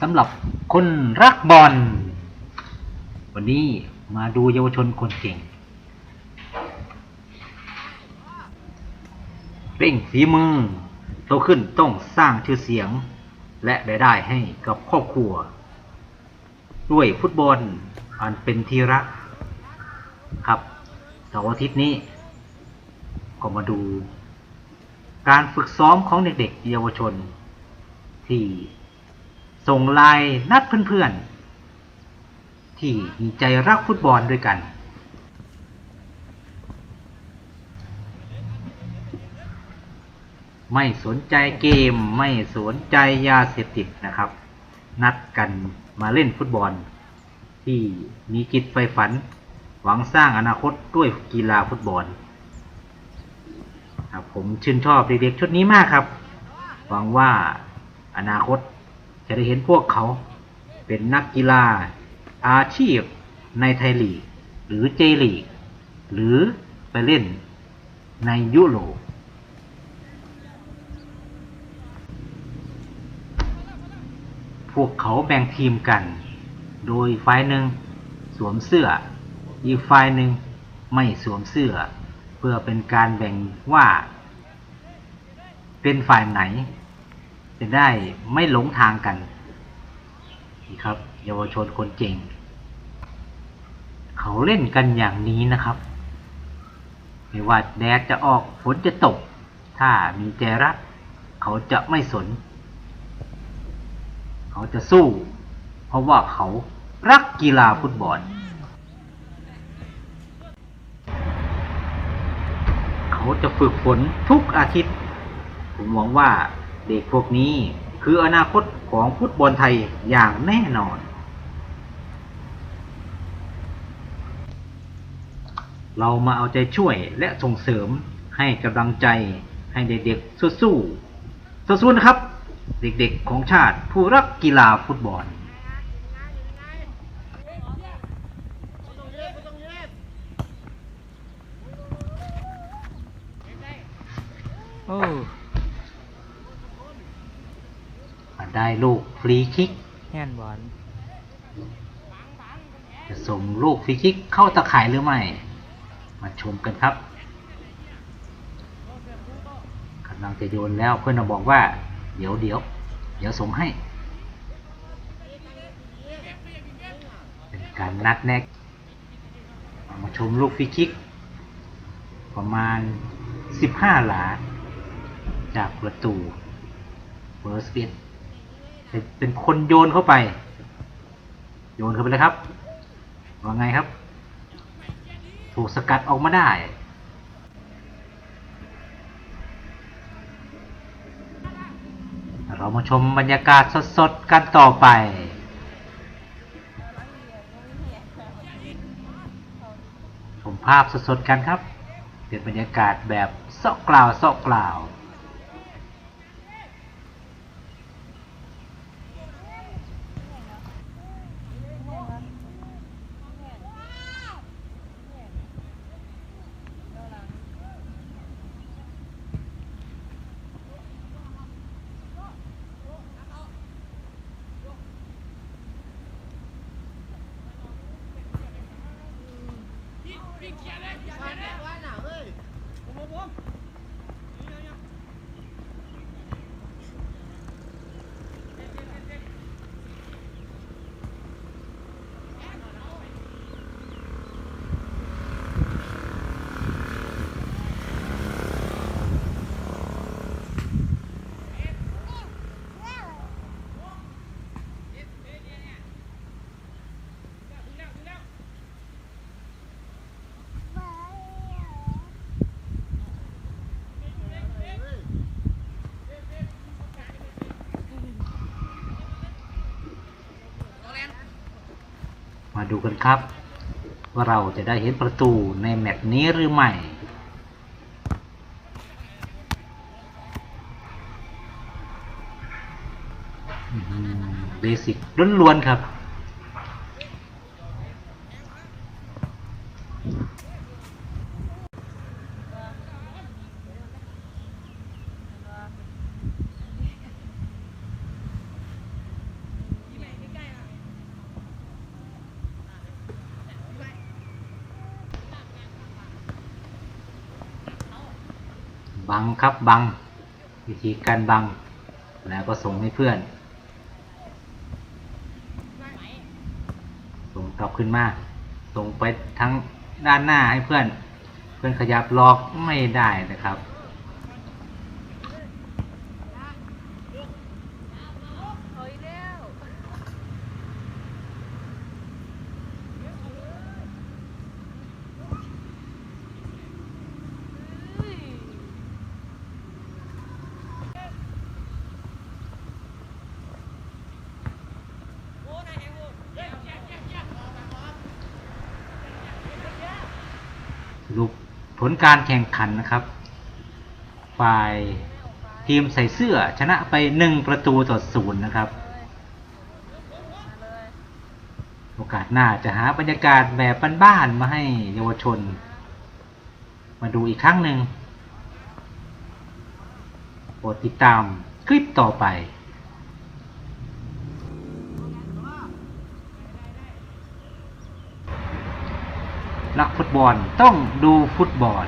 สำหรับคนรักบอลวันนี้มาดูเยาวชนคนเก่ง เร่งฝีมือ โตขึ้นต้องสร้างชื่อเสียง และรายได้ให้กับครอบครัว ด้วยฟุตบอลอันเป็นที่รัก ครับเสาร์อาทิตย์นี้ ก็มาดู การฝึกซ้อมของเด็กๆเยาวชน ที่ ส่งไลายนัดเพื่อนๆ ที่มีใจรักฟุตบอลด้วยกัน ไม่สนใจเกมไม่สนใจยาเสพติดนะครับ นัดกันมาเล่นฟุตบอล ที่มีจิตไฟฝัน หวังสร้างอนาคตด้วยกีฬาฟุตบอลครับผมชื่นชอบเด็กๆชุดนี้มากครับ หวังว่าอนาคต จะได้เห็นพวกเขาเป็นนักกีฬา อาชีพในไทยลีก หรือเจลีก หรือไปเล่นในยุโรปพวกเขาแบ่งทีมกัน โดยฝ่ายหนึ่งสวมเสื้อ อีกฝ่ายหนึ่งไม่สวมเสื้อ เพื่อเป็นการแบ่งว่า เป็นฝ่ายไหน จะได้ไม่หลงทางกันนี่ครับ เยาวชนคนเก่ง เขาเล่นกันอย่างนี้นะครับ ไม่ว่าแดดจะออกฝนจะตก ถ้ามีใจรัก เขาจะไม่สน เขาจะสู้ เพราะว่าเขารักกีฬาฟุตบอล เขาจะฝึกฝนทุกอาทิตย์ ผมหวังว่า เด็กพวกนี้คืออนาคตของฟุตบอลไทยอย่างแน่นอน เรามาเอาใจช่วยและส่งเสริมให้กำลังใจให้เด็กๆสู้ๆสู้ๆนะครับ เด็กๆของชาติผู้รักกีฬาฟุตบอลโอ้ มา ได้ลูกฟรีคิกแฮนด์บอลจะส่งลูกฟรีคิกเข้าตะข่ายหรือไม่ มาชมกันครับกำลังจะโยนแล้วเพื่อนเราบอกว่า เดี๋ยวเดี๋ยวเดี๋ยวส่งให้ เป็นการนัดแนะเอามาชมลูกฟรีคิก ประมาณ 15 หลา จากประตูเบอร์สเปียน เป็นคนโยนเข้าไป โยนเข้าไปเลยครับว่าไงครับ ถูกสกัดออกมาได้เรามาชมบรรยากาศสดๆ กันต่อไป ชมภาพสดๆ กันครับ เป็นบรรยากาศแบบเสาะกล่าวเสาะกล่าว เลยมา ดูกันครับ ว่าเราจะได้เห็นประตูในแมตช์นี้หรือไม่เบสิกล้วนๆครับ บังครับบัง วิธีการบัง แล้วก็ส่งให้เพื่อน ส่งกลับขึ้นมา ส่งไปทั้งด้านหน้าให้เพื่อน เพื่อนขยับล็อกไม่ได้นะครับ เฮ้ยเร็วเฮ้ย ส รุปผลการแข่งขันนะครับ ฝ่ายทีมใส่เสื้อชนะไป 1 ประตูต่อศูนย์นะครับ โอกาสหน้าจะหาบรรยากาศแบบบ้านๆมาให้เยาวชน มาดูอีกครั้งหนึ่งโปรดติดตามคลิปต่อไป นักฟุตบอลต้องดูฟุตบอล